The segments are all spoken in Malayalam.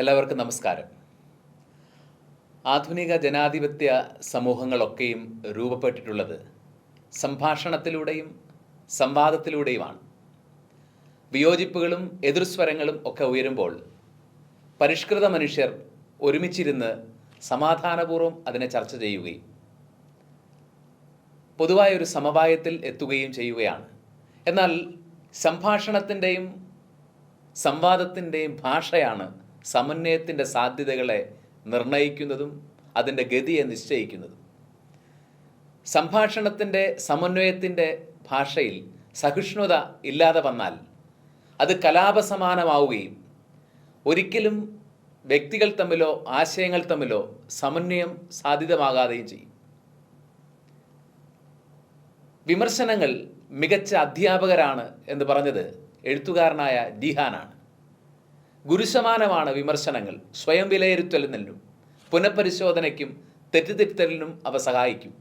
എല്ലാവർക്കും നമസ്കാരം. ആധുനിക ജനാധിപത്യ സമൂഹങ്ങളൊക്കെയും രൂപപ്പെട്ടിട്ടുള്ളത് സംഭാഷണത്തിലൂടെയും സംവാദത്തിലൂടെയുമാണ്. വിയോജിപ്പുകളും എതിർസ്വരങ്ങളും ഒക്കെ ഉയരുമ്പോൾ പരിഷ്കൃത മനുഷ്യർ ഒരുമിച്ചിരുന്ന് സമാധാനപൂർവം അതിനെ ചർച്ച ചെയ്യുകയും പൊതുവായ ഒരു സമവായത്തിൽ എത്തുകയും ചെയ്യുകയാണ്. എന്നാൽ സംഭാഷണത്തിന്റെയും സംവാദത്തിന്റെയും ഭാഷയാണ് സമന്വയത്തിന്റെ സാധ്യതകളെ നിർണയിക്കുന്നതും അതിന്റെ ഗതിയെ നിശ്ചയിക്കുന്നതും. സംഭാഷണത്തിന്റെ സമന്വയത്തിന്റെ ഭാഷയിൽ സഹിഷ്ണുത ഇല്ലാതെ വന്നാൽ അത് കലാപസമാനമാവുകയും ഒരിക്കലും വ്യക്തികൾ തമ്മിലോ ആശയങ്ങൾ തമ്മിലോ സമന്വയം സാധ്യതമാകാതെയും ചെയ്യും. വിമർശനങ്ങൾ മികച്ച അധ്യാപകരാണ് എന്ന് പറഞ്ഞത് എഴുത്തുകാരനായ ഡിഹാനാണ് ഗുരുസമാനമാണ് വിമർശനങ്ങൾ. സ്വയം വിലയിരുത്തലിനും പുനഃപരിശോധനയ്ക്കും തെറ്റിദ്ധരുത്തലിനും അവ സഹായിക്കും.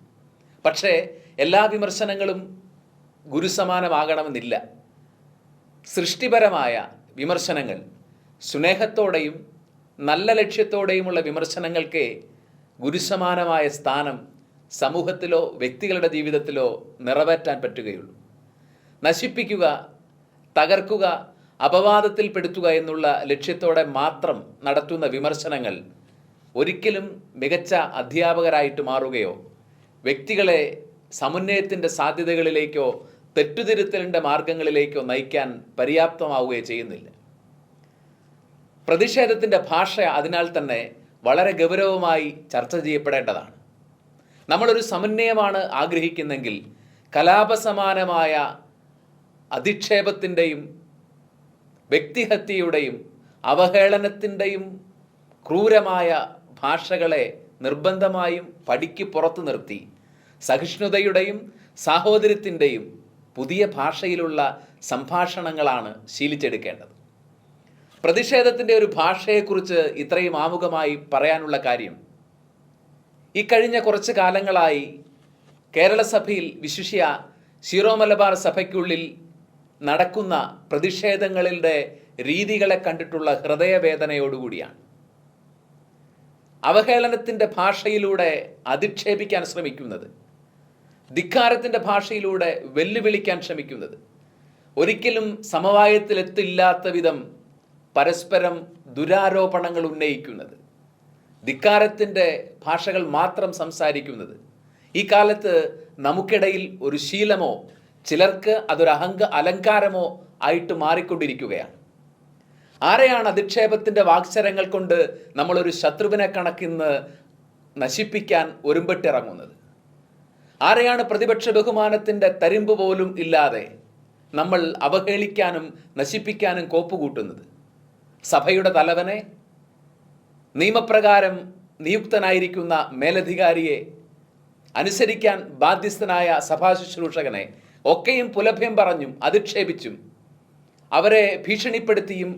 പക്ഷേ എല്ലാ വിമർശനങ്ങളും ഗുരുസമാനമാകണമെന്നില്ല. സൃഷ്ടിപരമായ വിമർശനങ്ങൾ സ്നേഹത്തോടെയും നല്ല ലക്ഷ്യത്തോടെയുമുള്ള വിമർശനങ്ങൾക്ക് ഗുരുസമാനമായ സ്ഥാനം സമൂഹത്തിലോ വ്യക്തികളുടെ ജീവിതത്തിലോ നിറവേറ്റാൻ പറ്റുകയുള്ളൂ. നശിപ്പിക്കുക തകർക്കുക അപവാദത്തിൽപ്പെടുത്തുക എന്നുള്ള ലക്ഷ്യത്തോടെ മാത്രം നടത്തുന്ന വിമർശനങ്ങൾ ഒരിക്കലും മികച്ച അധ്യാപകരായിട്ട് മാറുകയോ വ്യക്തികളെ സമുന്നയത്തിന്റെ സാധ്യതകളിലേക്കോ തെറ്റുതിരുത്തലിന്റെ മാർഗങ്ങളിലേക്കോ നയിക്കാൻ പര്യാപ്തമാവുകയോ ചെയ്യുന്നില്ല. പ്രതിഷേധത്തിന്റെ ഭാഷ അതിനാൽ തന്നെ വളരെ ഗൗരവമായി ചർച്ച ചെയ്യപ്പെടേണ്ടതാണ്. നമ്മളൊരു സമന്വയമാണ് ആഗ്രഹിക്കുന്നെങ്കിൽ കലാപസമാനമായ അധിക്ഷേപത്തിന്റെയും വ്യക്തിഹത്യയുടെയും അവഹേളനത്തിന്റെയും ക്രൂരമായ ഭാഷകളെ നിർബന്ധമായും പടിക്ക് പുറത്തു നിർത്തി. സഹിഷ്ണുതയുടെയും സാഹോദര്യത്തിന്റെയും പുതിയ ഭാഷയിലുള്ള സംഭാഷണങ്ങളാണ് ശീലിച്ചെടുക്കേണ്ടത്. പ്രതിഷേധത്തിന്റെ ഒരു ഭാഷയെക്കുറിച്ച് ഇത്രയും ആമുഖമായി പറയാനുള്ള കാര്യം ഇക്കഴിഞ്ഞ കഴിഞ്ഞ കുറച്ച് കാലങ്ങളായി കേരള സഭയിൽ വിശിഷ്യ സീറോ മലബാർ സഭയ്ക്കുള്ളിൽ നടക്കുന്ന പ്രതിഷേധങ്ങളുടെ രീതികളെ കണ്ടിട്ടുള്ള ഹൃദയവേദനയോടുകൂടിയാണ്. അവഹേളനത്തിന്റെ ഭാഷയിലൂടെ അധിക്ഷേപിക്കാൻ ശ്രമിക്കുന്നത് ധിക്കാരത്തിന്റെ ഭാഷയിലൂടെ വെല്ലുവിളിക്കാൻ ശ്രമിക്കുന്നത് ഒരിക്കലും സമവായത്തിലെത്തില്ലാത്ത വിധം പരസ്പരം ദുരാരോപണങ്ങൾ ഉന്നയിക്കുന്നത് ധിക്കാരത്തിന്റെ ഭാഷകൾ മാത്രം സംസാരിക്കുന്നത് ഈ കാലത്ത് നമുക്കിടയിൽ ഒരു ശീലമോ ചിലർക്ക് അതൊരു അഹങ്ക അലങ്കാരമോ ആയിട്ട് മാറിക്കൊണ്ടിരിക്കുകയാണ്. ആരെയാണ് അധിക്ഷേപത്തിന്റെ വാക്സരങ്ങൾ കൊണ്ട് നമ്മളൊരു ശത്രുവിനെ കണക്കിന്ന് നശിപ്പിക്കാൻ ഒരുമ്പെട്ടിറങ്ങുന്നത്? ആരെയാണ് പ്രതിപക്ഷ ബഹുമാനത്തിന്റെ തരിമ്പ് പോലും ഇല്ലാതെ നമ്മൾ അവഹേളിക്കാനും നശിപ്പിക്കാനും കോപ്പുകൂട്ടുന്നത്? സഭയുടെ തലവനെ നിയമപ്രകാരം നിയുക്തനായിരിക്കുന്ന മേലധികാരിയെ അനുസരിക്കാൻ ബാധ്യസ്ഥനായ സഭാ ശുശ്രൂഷകനെ ഒക്കെയും പുലഭ്യം പറഞ്ഞും അധിക്ഷേപിച്ചും അവരെ ഭീഷണിപ്പെടുത്തിയും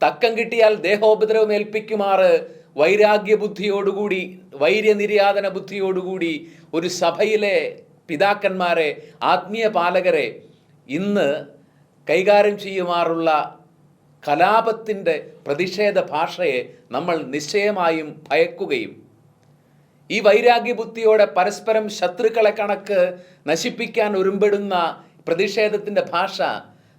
തക്കം കിട്ടിയാൽ ദേഹോപദ്രവം ഏൽപ്പിക്കുമാറ് വൈരാഗ്യ ബുദ്ധിയോടുകൂടി വൈര്യനിര്യാതന ബുദ്ധിയോടുകൂടി ഒരു സഭയിലെ പിതാക്കന്മാരെ ആത്മീയ പാലകരെ ഇന്ന് കൈകാര്യം ചെയ്യുമാറുള്ള കലാപത്തിന്റെ പ്രതിഷേധ ഭാഷയെ നമ്മൾ നിശ്ചയമായും ഭയക്കുകയും ഈ വൈരാഗ്യ വൈരാഗ്യബുദ്ധിയോടെ പരസ്പരം ശത്രുക്കളെ കണക്ക് നശിപ്പിക്കാൻ ഒരുമ്പെടുന്ന പ്രതിഷേധത്തിന്റെ ഭാഷ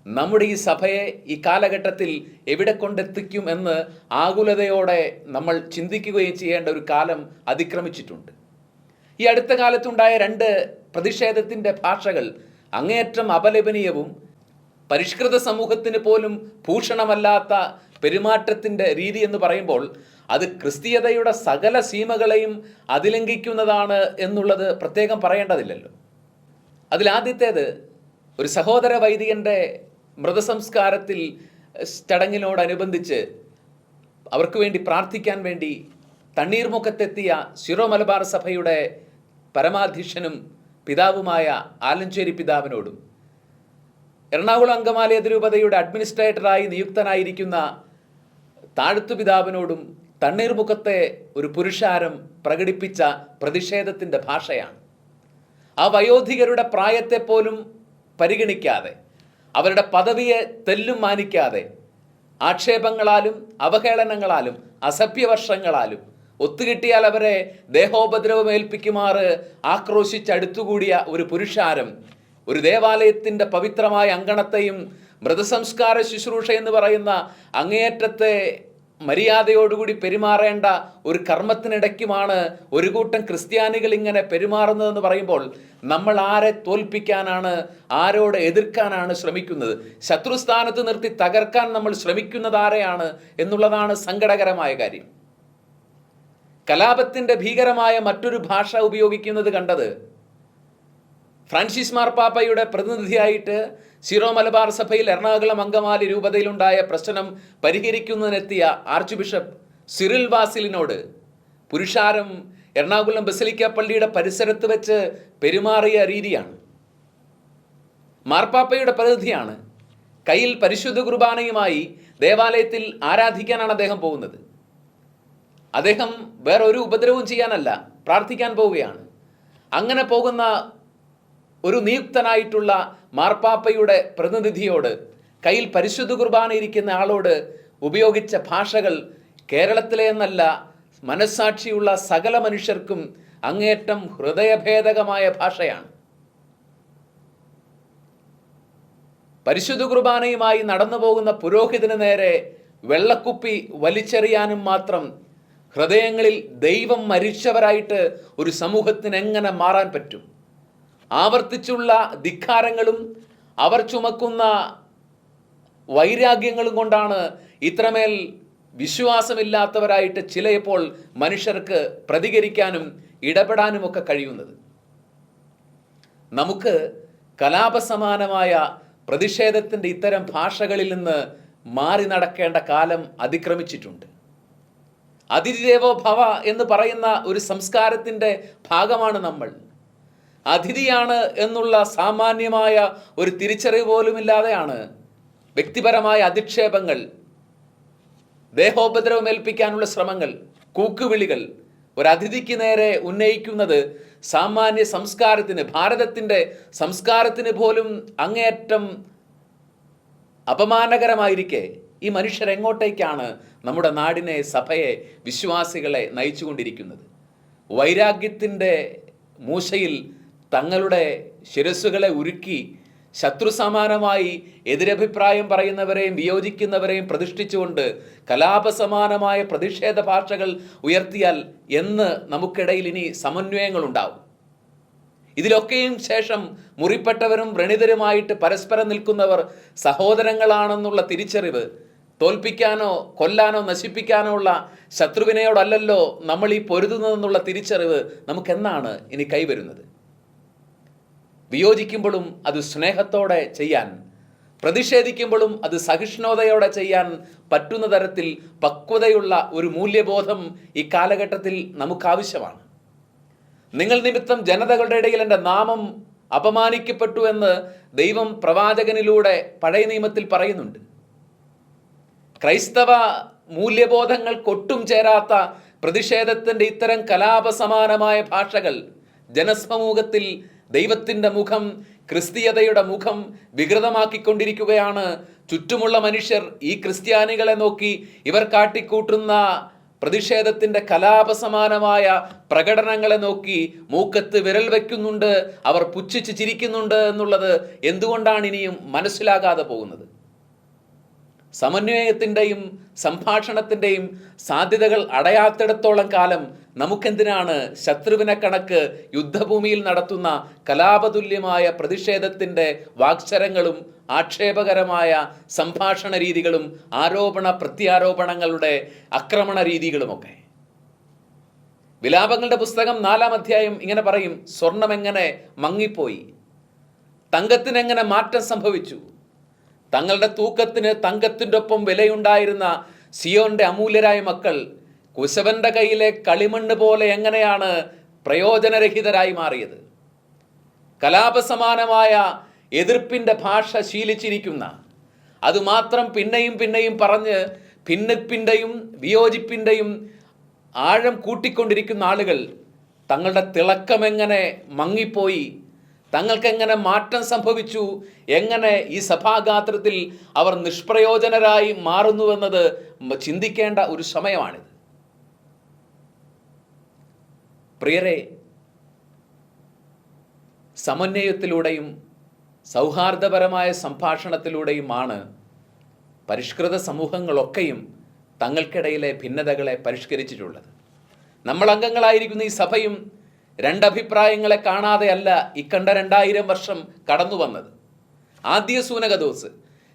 നമ്മുടെ ഈ സഭയെ ഈ കാലഘട്ടത്തിൽ എവിടെ കൊണ്ടെത്തിക്കും എന്ന് ആകുലതയോടെ നമ്മൾ ചിന്തിക്കുകയും ചെയ്യേണ്ട ഒരു കാലം അതിക്രമിച്ചിട്ടുണ്ട്. ഈ അടുത്ത കാലത്തുണ്ടായ രണ്ട് പ്രതിഷേധത്തിന്റെ ഭാഷകൾ അങ്ങേയറ്റം അപലപനീയവും പരിഷ്കൃത സമൂഹത്തിന് പോലും ഭൂഷണമല്ലാത്ത പെരുമാറ്റത്തിന്റെ രീതി എന്ന് പറയുമ്പോൾ അത് ക്രിസ്തീയതയുടെ സകല സീമകളെയും അതിലംഘിക്കുന്നതാണ് എന്നുള്ളത് പ്രത്യേകം പറയേണ്ടതില്ലല്ലോ. അതിലാദ്യത്തേത് ഒരു സഹോദര വൈദികന്റെ മൃതസംസ്കാരത്തിൽ ചടങ്ങിനോടനുബന്ധിച്ച് അവർക്ക് വേണ്ടി പ്രാർത്ഥിക്കാൻ വേണ്ടി തണ്ണീർമുഖത്തെത്തിയ സിറോ മലബാർ സഭയുടെ പരമാധ്യക്ഷനും പിതാവുമായ ആലഞ്ചേരി പിതാവിനോടും എറണാകുളം അങ്കമാലി അതിരൂപതയുടെ അഡ്മിനിസ്ട്രേറ്ററായി നിയുക്തനായിരിക്കുന്ന താഴ്ത്തു പിതാവിനോടും തണ്ണീർമുഖത്തെ ഒരു പുരുഷാരം പ്രകടിപ്പിച്ച പ്രതിഷേധത്തിന്റെ ഭാഷയാണ്. ആ വയോധികരുടെ പ്രായത്തെ പോലും പരിഗണിക്കാതെ അവരുടെ പദവിയെ തെല്ലും മാനിക്കാതെ ആക്ഷേപങ്ങളാലും അവഹേളനങ്ങളാലും അസഭ്യവർഷങ്ങളാലും ഒത്തുകിട്ടിയാൽ അവരെ ദേഹോപദ്രവമേൽപ്പിക്കുമാറ് ആക്രോശിച്ചടുത്തുകൂടിയ ഒരു പുരുഷാരം ഒരു ദേവാലയത്തിന്റെ പവിത്രമായ അങ്കണത്തെയും മൃതസംസ്കാര ശുശ്രൂഷ എന്ന് പറയുന്ന അങ്ങേയറ്റത്തെ മര്യാദയോടുകൂടി പെരുമാറേണ്ട ഒരു കർമ്മത്തിനിടയ്ക്കുമാണ് ഒരു കൂട്ടം ക്രിസ്ത്യാനികൾ ഇങ്ങനെ പെരുമാറുന്നതെന്ന് പറയുമ്പോൾ നമ്മൾ ആരെ തോൽപ്പിക്കാനാണ് ആരോട് എതിർക്കാനാണ് ശ്രമിക്കുന്നത്? ശത്രുസ്ഥാനത്ത് നിർത്തി തകർക്കാൻ നമ്മൾ ശ്രമിക്കുന്നത് ആരെയാണ് എന്നുള്ളതാണ് സങ്കടകരമായ കാര്യം. കലാപത്തിന്റെ ഭീകരമായ മറ്റൊരു ഭാഷ ഉപയോഗിക്കുന്നത് കണ്ടത് ഫ്രാൻസിസ് മാർപ്പാപ്പയുടെ പ്രതിനിധിയായിട്ട് സീറോ മലബാർ സഭയിൽ എറണാകുളം അങ്കമാലി രൂപതയിലുണ്ടായ പ്രശ്നം പരിഹരിക്കുന്നതിനെത്തിയ ആർച്ച് ബിഷപ്പ് സിറിൽ വാസിലിനോട് പുരുഷാരം എറണാകുളം ബസലിക്ക പള്ളിയുടെ പരിസരത്ത് വെച്ച് പെരുമാറിയ രീതിയാണ്. മാർപ്പാപ്പയുടെ പ്രതിനിധിയാണ്. കയ്യിൽ പരിശുദ്ധ കുർബാനയുമായി ദേവാലയത്തിൽ ആരാധിക്കാനാണ് അദ്ദേഹം പോകുന്നത്? അദ്ദേഹം വേറൊരു ഉപദ്രവവും ചെയ്യാനല്ല പ്രാർത്ഥിക്കാൻ പോവുകയാണ്. അങ്ങനെ പോകുന്ന ഒരു നിയുക്തനായിട്ടുള്ള മാർപ്പാപ്പയുടെ പ്രതിനിധിയോട് കയ്യിൽ പരിശുദ്ധ കുർബാന ഇരിക്കുന്ന ആളോട് ഉപയോഗിച്ച ഭാഷകൾ കേരളത്തിലെ എന്നല്ല മനസ്സാക്ഷിയുള്ള സകല മനുഷ്യർക്കും അങ്ങേറ്റം ഹൃദയഭേദകമായ ഭാഷയാണ്. പരിശുദ്ധ കുർബാനയുമായി നടന്നു പോകുന്ന പുരോഹിതന് നേരെ വെള്ളക്കുപ്പി വലിച്ചെറിയാനും മാത്രം ഹൃദയങ്ങളിൽ ദൈവം മരിച്ചവരായിട്ട് ഒരു സമൂഹത്തിന് എങ്ങനെ മാറാൻ പറ്റും? ആവർത്തിച്ചുള്ള ധിക്കാരങ്ങളും അവർ ചുമക്കുന്ന വൈരാഗ്യങ്ങളും കൊണ്ടാണ് ഇത്രമേൽ വിശ്വാസമില്ലാത്തവരായിട്ട് ചിലയപ്പോൾ മനുഷ്യർക്ക് പ്രതികരിക്കാനും ഇടപെടാനും ഒക്കെ കഴിയുന്നത്. നമുക്ക് കലാപസമാനമായ പ്രതിഷേധത്തിന്റെ ഇത്തരം ഭാഷകളിൽ നിന്ന് മാറി നടക്കേണ്ട കാലം അതിക്രമിച്ചിട്ടുണ്ട്. അതിഥിദേവോ ഭവ എന്ന് പറയുന്ന ഒരു സംസ്കാരത്തിന്റെ ഭാഗമാണ് നമ്മൾ. അതിഥിയാണ് എന്നുള്ള സാമാന്യമായ ഒരു തിരിച്ചറിവ് പോലുമില്ലാതെയാണ് വ്യക്തിപരമായ അധിക്ഷേപങ്ങൾ ദേഹോപദ്രവം ഏൽപ്പിക്കാനുള്ള ശ്രമങ്ങൾ കൂക്കുവിളികൾ. ഒരു അതിഥിക്ക് നേരെ ഉന്നയിക്കുന്നത് സാമാന്യ സംസ്കാരത്തിന് ഭാരതത്തിന്റെ സംസ്കാരത്തിന് പോലും അങ്ങേയറ്റം അപമാനകരമായിരിക്കെ ഈ മനുഷ്യർ എങ്ങോട്ടേക്കാണ് നമ്മുടെ നാടിനെ സഭയെ വിശ്വാസികളെ നയിച്ചുകൊണ്ടിരിക്കുന്നത്? വൈരാഗ്യത്തിന്റെ മൂശയിൽ തങ്ങളുടെ ശിരസ്സുകളെ ഉരുക്കി ശത്രു സമാനമായി എതിരഭിപ്രായം പറയുന്നവരെയും വിയോജിക്കുന്നവരെയും പ്രതിഷ്ഠിച്ചുകൊണ്ട് കലാപസമാനമായ പ്രതിഷേധ ഭാഷകൾ ഉയർത്തിയാൽ എന്ന് നമുക്കിടയിൽ ഇനി സമന്വയങ്ങളുണ്ടാവും. ഇതിലൊക്കെയും ശേഷം മുറിപ്പെട്ടവരും വ്രണിതരുമായിട്ട് പരസ്പരം നിൽക്കുന്നവർ സഹോദരങ്ങളാണെന്നുള്ള തിരിച്ചറിവ് തോൽപ്പിക്കാനോ കൊല്ലാനോ നശിപ്പിക്കാനോ ഉള്ള ശത്രുവിനെയോടല്ലല്ലോ നമ്മൾ ഈ പൊരുതുന്നതെന്നുള്ള തിരിച്ചറിവ് നമുക്കെന്നാണ് ഇനി കൈവരുന്നത്. വിയോജിക്കുമ്പോഴും അത് സ്നേഹത്തോടെ ചെയ്യാൻ പ്രതിഷേധിക്കുമ്പോഴും അത് സഹിഷ്ണുതയോടെ ചെയ്യാൻ പറ്റുന്ന തരത്തിൽ പക്വതയുള്ള ഒരു മൂല്യബോധം ഈ കാലഘട്ടത്തിൽ നമുക്കാവശ്യമാണ്. നിങ്ങൾ നിമിത്തം ജനതകളുടെ ഇടയിൽ എന്റെ നാമം അപമാനിക്കപ്പെട്ടു എന്ന് ദൈവം പ്രവാചകനിലൂടെ പഴയ നിയമത്തിൽ പറയുന്നുണ്ട്. ക്രൈസ്തവ മൂല്യബോധങ്ങൾക്കൊട്ടും ചേരാത്ത പ്രതിഷേധത്തിന്റെ ഇത്തരം കലാപസമാനമായ ഭാഷകൾ ജനസമൂഹത്തിൽ ദൈവത്തിന്റെ മുഖം ക്രിസ്തീയതയുടെ മുഖം വികൃതമാക്കിക്കൊണ്ടിരിക്കുകയാണ്. ചുറ്റുമുള്ള മനുഷ്യർ ഈ ക്രിസ്ത്യാനികളെ നോക്കി ഇവർ കാട്ടിക്കൂട്ടുന്ന പ്രതിഷേധത്തിന്റെ കലാപസമാനമായ പ്രകടനങ്ങളെ നോക്കി മൂക്കത്ത് വിരൽ വയ്ക്കുന്നുണ്ട് അവർ പുച്ഛിച്ച് ചിരിക്കുന്നുണ്ട് എന്നുള്ളത് എന്തുകൊണ്ടാണ് ഇനിയും മനസ്സിലാകാതെ പോകുന്നത്? സമന്വയത്തിന്റെയും സംഭാഷണത്തിന്റെയും സാധ്യതകൾ അടയാത്തിടത്തോളം കാലം നമുക്കെന്തിനാണ് ശത്രുവിനെ കണക്ക് യുദ്ധഭൂമിയിൽ നടത്തുന്ന കലാപതുല്യമായ പ്രതിഷേധത്തിന്റെ വാക്ചരങ്ങളും ആക്ഷേപകരമായ സംഭാഷണ രീതികളും ആരോപണ പ്രത്യാരോപണങ്ങളുടെ ആക്രമണ രീതികളുമൊക്കെ? വിലാപങ്ങളുടെ പുസ്തകം നാലാം അധ്യായം ഇങ്ങനെ പറയും സ്വർണം എങ്ങനെ മങ്ങിപ്പോയി? തങ്കത്തിനെങ്ങനെ മാറ്റം സംഭവിച്ചു? തങ്ങളുടെ തൂക്കത്തിന് തങ്കത്തിന്റെ ഒപ്പം വിലയുണ്ടായിരുന്ന സിയോന്റെ അമൂല്യരായ മക്കൾ കുശവന്റെ കയ്യിലെ കളിമണ്ണ് പോലെ എങ്ങനെയാണ് പ്രയോജനരഹിതരായി മാറിയത്? കലാപസമാനമായ എതിർപ്പിന്റെ ഭാഷ ശീലിച്ചിരിക്കുന്ന അതുമാത്രം പിന്നെയും പിന്നെയും പറഞ്ഞ് ഭിന്നിപ്പിന്റെയും വിയോജിപ്പിന്റെയും ആഴം കൂട്ടിക്കൊണ്ടിരിക്കുന്ന ആളുകൾ തങ്ങളുടെ തിളക്കമെങ്ങനെ മങ്ങിപ്പോയി തങ്ങൾക്ക് എങ്ങനെ മാറ്റം സംഭവിച്ചു? എങ്ങനെ ഈ സഭാഗാത്രത്തിൽ അവർ നിഷ്പ്രയോജനരായി മാറുന്നുവെന്നത് ചിന്തിക്കേണ്ട ഒരു സമയമാണിത്. പ്രിയരെ സമന്വയത്തിലൂടെയും സൗഹാർദ്ദപരമായ സംഭാഷണത്തിലൂടെയുമാണ് പരിഷ്കൃത സമൂഹങ്ങളൊക്കെയും തങ്ങൾക്കിടയിലെ ഭിന്നതകളെ പരിഷ്കരിച്ചിട്ടുള്ളത്. നമ്മൾ അംഗങ്ങളായിരിക്കുന്ന ഈ സഭയും രണ്ടഭിപ്രായങ്ങളെ കാണാതെയല്ല ഇക്കണ്ട രണ്ടായിരം വർഷം കടന്നു വന്നത്. ആദ്യ സൂനകദോസ്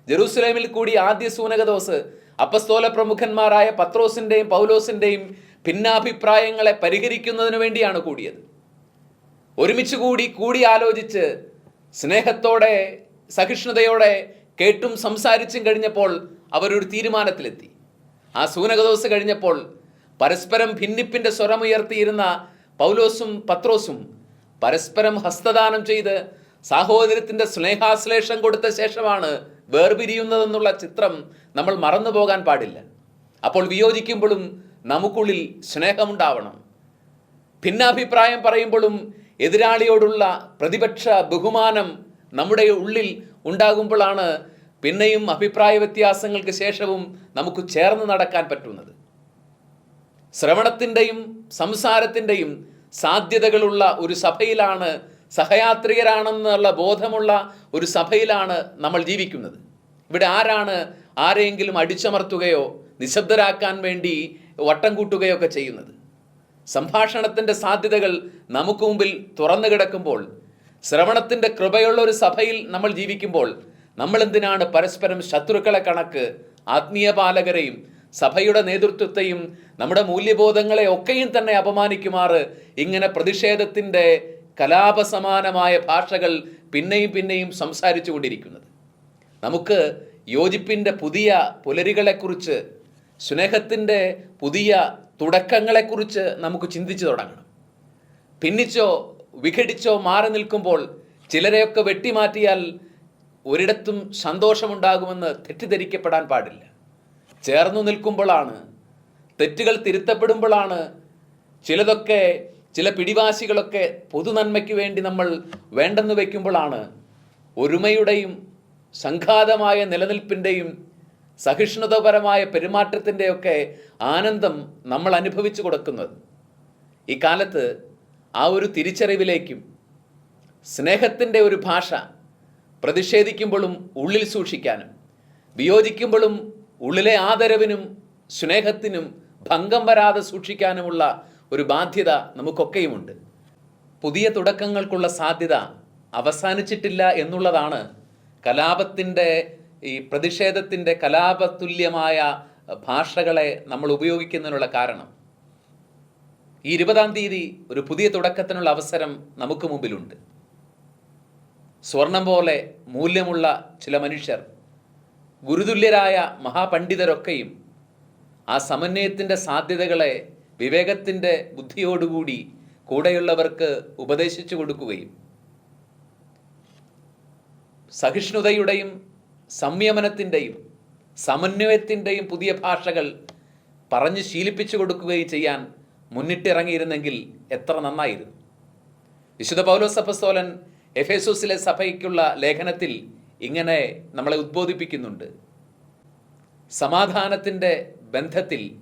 ജെറൂസലേമിൽ കൂടി ആദ്യ സൂനകദോസ് അപ്പസ്തോല പ്രമുഖന്മാരായ പത്രോസിന്റെയും പൗലോസിന്റെയും ഭിന്നാഭിപ്രായങ്ങളെ പരിഹരിക്കുന്നതിന് വേണ്ടിയാണ് കൂടിയത്. ഒരുമിച്ച് കൂടി കൂടി ആലോചിച്ച് സ്നേഹത്തോടെ സഹിഷ്ണുതയോടെ കേട്ടും സംസാരിച്ചും കഴിഞ്ഞപ്പോൾ അവരൊരു തീരുമാനത്തിലെത്തി. ആ സൂനകദോസ് കഴിഞ്ഞപ്പോൾ പരസ്പരം ഭിന്നിപ്പിന്റെ സ്വരമുയർത്തിയിരുന്ന പൗലോസും പത്രോസും പരസ്പരം ഹസ്തദാനം ചെയ്ത് സാഹോദര്യത്തിന്റെ സ്നേഹാശ്ലേഷം കൊടുത്ത ശേഷമാണ് വേർപിരിയുന്നതെന്നുള്ള ചിത്രം നമ്മൾ മറന്നു പോകാൻ പാടില്ല. അപ്പോൾ വിയോജിക്കുമ്പോഴും നമുക്കുള്ളിൽ സ്നേഹമുണ്ടാവണം. ഭിന്നാഭിപ്രായം പറയുമ്പോഴും എതിരാളിയോടുള്ള പ്രതിപക്ഷ ബഹുമാനം നമ്മുടെ ഉള്ളിൽ ഉണ്ടാകുമ്പോഴാണ് പിന്നെയും അഭിപ്രായ വ്യത്യാസങ്ങൾക്ക് ശേഷവും നമുക്ക് ചേർന്ന് നടക്കാൻ പറ്റുന്നത്. ശ്രവണത്തിന്റെയും സംസാരത്തിന്റെയും സാധ്യതകളുള്ള ഒരു സഭയിലാണ് സഹയാത്രികരാണെന്നുള്ള ബോധമുള്ള ഒരു സഭയിലാണ് നമ്മൾ ജീവിക്കുന്നത്. ഇവിടെ ആരാണ് ആരെയെങ്കിലും അടിച്ചമർത്തുകയോ നിശബ്ദരാക്കാൻ വേണ്ടി വട്ടം കൂട്ടുകയോ ഒക്കെ ചെയ്യുന്നത്? സംഭാഷണത്തിന്റെ സാധ്യതകൾ നമുക്ക് മുമ്പിൽ തുറന്നു കിടക്കുമ്പോൾ ശ്രവണത്തിന്റെ കൃപയുള്ള ഒരു സഭയിൽ നമ്മൾ ജീവിക്കുമ്പോൾ നമ്മളെന്തിനാണ് പരസ്പരം ശത്രുക്കളെ കണക്ക് ആത്മീയ പാലകരെയും സഭയുടെ നേതൃത്വത്തെയും നമ്മുടെ മൂല്യബോധങ്ങളെ ഒക്കെയും തന്നെ അപമാനിക്കുമാർ ഇങ്ങനെ പ്രതിഷേധത്തിന്റെ കലാപസമാനമായ ഭാഷകൾ പിന്നെയും പിന്നെയും സംസാരിച്ചു കൊണ്ടിരിക്കുന്നത്. നമുക്ക് യോജിപ്പിന്റെ പുതിയ പുലരികളെക്കുറിച്ച് സ്നേഹത്തിന്റെ പുതിയ തുടക്കങ്ങളെക്കുറിച്ച് നമുക്ക് ചിന്തിച്ചു തുടങ്ങണം. ഭിന്നിച്ചോ വിഘടിച്ചോ മാറി നിൽക്കുമ്പോൾ ചിലരെയൊക്കെ വെട്ടിമാറ്റിയാൽ ഒരിടത്തും സന്തോഷമുണ്ടാകുമെന്ന് തെറ്റിദ്ധരിക്കപ്പെടാൻ പാടില്ല. ചേർന്നു നിൽക്കുമ്പോഴാണ് തെറ്റുകൾ തിരുത്തപ്പെടുമ്പോഴാണ് ചിലതൊക്കെ ചില പിടിവാശികളൊക്കെ പൊതുനന്മയ്ക്ക് വേണ്ടി നമ്മൾ വേണ്ടെന്ന് വയ്ക്കുമ്പോഴാണ് ഒരുമയുടെയും സംഘാതമായ നിലനിൽപ്പിന്റെയും സഹിഷ്ണുതപരമായ പെരുമാറ്റത്തിന്റെയൊക്കെ ആനന്ദം നമ്മൾ അനുഭവിച്ചു കൊടുക്കുന്നത്. ഈ കാലത്ത് ആ ഒരു തിരിച്ചറിവിലേക്കും സ്നേഹത്തിന്റെ ഒരു ഭാഷ പ്രതിഷേധിക്കുമ്പോഴും ഉള്ളിൽ സൂക്ഷിക്കാനും വിയോജിക്കുമ്പോഴും ഉള്ളിലെ ആദരവിനും സ്നേഹത്തിനും ഭംഗം വരാതെ സൂക്ഷിക്കാനുമുള്ള ഒരു ബാധ്യത നമുക്കൊക്കെയുമുണ്ട്. പുതിയ തുടക്കങ്ങൾക്കുള്ള സാധ്യത അവസാനിച്ചിട്ടില്ല എന്നുള്ളതാണ് കലാപത്തിന്റെ ഈ പ്രതിഷേധത്തിന്റെ കലാപതുല്യമായ ഭാഷകളെ നമ്മൾ ഉപയോഗിക്കുന്നതിനുള്ള കാരണം. ഈ ഇരുപതാം തീയതി ഒരു പുതിയ തുടക്കത്തിനുള്ള അവസരം നമുക്ക് മുമ്പിലുണ്ട്. സ്വർണം പോലെ മൂല്യമുള്ള ചില മനുഷ്യർ ഗുരുതുല്യരായ മഹാപണ്ഡിതരൊക്കെയും ആ സമന്വയത്തിന്റെ സാധ്യതകളെ വിവേകത്തിന്റെ ബുദ്ധിയോടുകൂടി കൂടെയുള്ളവർക്ക് ഉപദേശിച്ചു കൊടുക്കുകയും സഹിഷ്ണുതയുടെയും സംയമനത്തിന്റെയും സമന്വയത്തിന്റെയും പുതിയ ഭാഷകൾ പറഞ്ഞ് ശീലിപ്പിച്ചു കൊടുക്കുകയും ചെയ്യാൻ മുന്നിട്ടിറങ്ങിയിരുന്നെങ്കിൽ എത്ര നന്നായിരുന്നു. വിശുദ്ധ പൗലോസ് അപ്പസ്തോലൻ എഫേസോസിലെ സഭയ്ക്കുള്ള ലേഖനത്തിൽ ഇങ്ങനെ നമ്മളെ ഉദ്ബോധിപ്പിക്കുന്നുണ്ട്. സമാധാനത്തിന്റെ ബന്ധത്തിൽ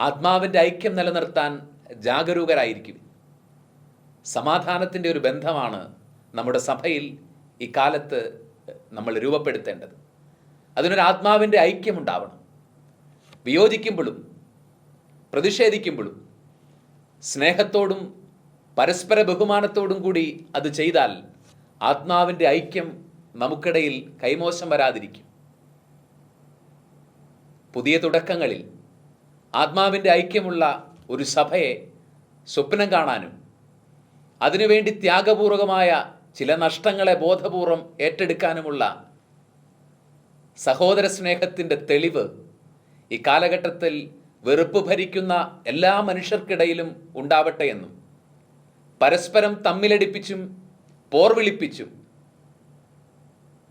ആത്മാവിന്റെ ഐക്യം നിലനിർത്താൻ ജാഗരൂകരായിരിക്കും സമാധാനത്തിന്റെ ഒരു ബന്ധമാണ് നമ്മുടെ സഭയിൽ ഇക്കാലത്ത് നമ്മൾ രൂപപ്പെടുത്തേണ്ടത്. അതിനൊരു ആത്മാവിന്റെ ഐക്യമുണ്ടാവണം. വിയോജിക്കുമ്പോഴും പ്രതിഷേധിക്കുമ്പോഴും സ്നേഹത്തോടും പരസ്പര ബഹുമാനത്തോടും കൂടി അത് ചെയ്താൽ ആത്മാവിന്റെ ഐക്യം നമുക്കിടയിൽ കൈമോശം വരാതിരിക്കും. പുതിയ തുടക്കങ്ങളിൽ ആത്മാവിന്റെ ഐക്യമുള്ള ഒരു സഭയെ സ്വപ്നം കാണാനും അതിനുവേണ്ടി ത്യാഗപൂർവകമായ ചില നഷ്ടങ്ങളെ ബോധപൂർവം ഏറ്റെടുക്കാനുമുള്ള സഹോദര സ്നേഹത്തിന്റെ തെളിവ് ഈ കാലഘട്ടത്തിൽ വെറുപ്പ് ഭരിക്കുന്ന എല്ലാ മനുഷ്യർക്കിടയിലും ഉണ്ടാവട്ടെ എന്നും പരസ്പരം തമ്മിലടിപ്പിച്ചും പോർവിളിപ്പിച്ചും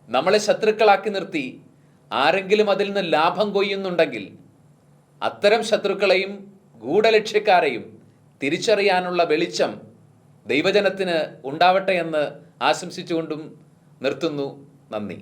നമ്മളെ ശത്രുക്കളാക്കി നിർത്തി ആരെങ്കിലും അതിൽ നിന്ന് ലാഭം കൊയ്യുന്നുണ്ടെങ്കിൽ അത്തരം ശത്രുക്കളെയും ഗൂഢലക്ഷ്യക്കാരെയും തിരിച്ചറിയാനുള്ള വെളിച്ചം ദൈവജനത്തിന് ഉണ്ടാവട്ടെ എന്ന് ആശംസിച്ചുകൊണ്ടും നിർത്തുന്നു. നന്ദി.